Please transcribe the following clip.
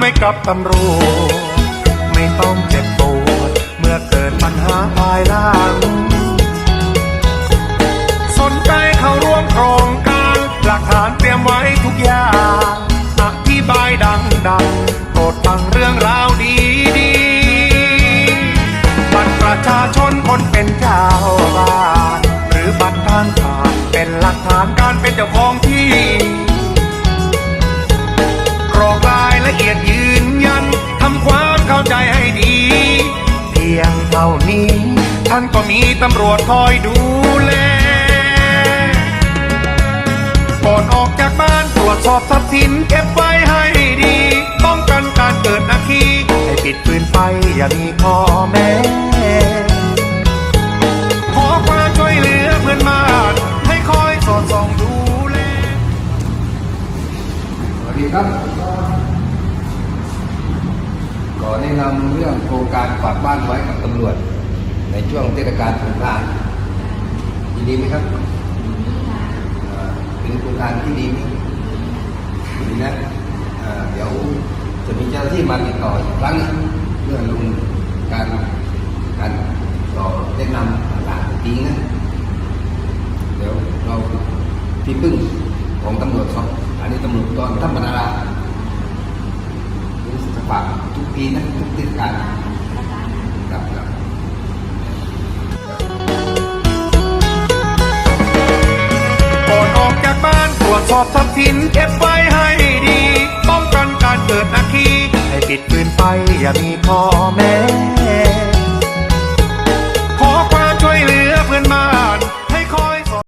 ไม่กลับตำรวจไม่ต้องเจ็บปวดเมื่อเกิดปัญหาภายหลัง สนใจเข้าร่วมโครงการหลักฐานเตรียมไว้ทุกอย่างอธิบายดังดังๆโปรดฟังเรื่องราวดีดีๆบัตรประชาชนคนเป็นเจ้าบ้านหรือบัตรทางผ่านเป็นหลักฐานการเป็นเจ้าของที่กรอก ท่านี้ ท่านก็มีตำรวจคอยดูแล ก่อนออกจากบ้านตรวจสอบทรัพย์สินเก็บไว้ให้ดี ป้องกันการเกิดนาคีให้ปิดปืนไปอย่ามีข้อแม้ขอความช่วยเหลือเพื่อนบ้านให้คอยสอดส่องดูแลสวัสดีครับ อแนะนำเรื่องโครงการฝากบ้านไว้กับตำรวจ ในช่วงเทศกาลสงกรานต์ยินดีไหมครับเอ่อเป็นโครงการที่ดีไหมดีนะเอ่อเดี๋ยวจะมีเจ้าหน้าที่มาติดต่ออีกครั้งหนึ่งเพื่อลงการการต่อแนะนำต่างๆจริงนะเดี๋ยวเราที่พึ่งของตำรวจสอบอันนี้ตำรวจตอนธรรมดารู้สึกจะฝากทุก ปีนะทุกติดกาลครับครับก่อนออกจากบ้านตรวจสอบทรัพย์สินเก็บไว้ให้ดี ป้องกันการเกิดอาคีให้ปิดปืนไปอย่ามีพ่อแม่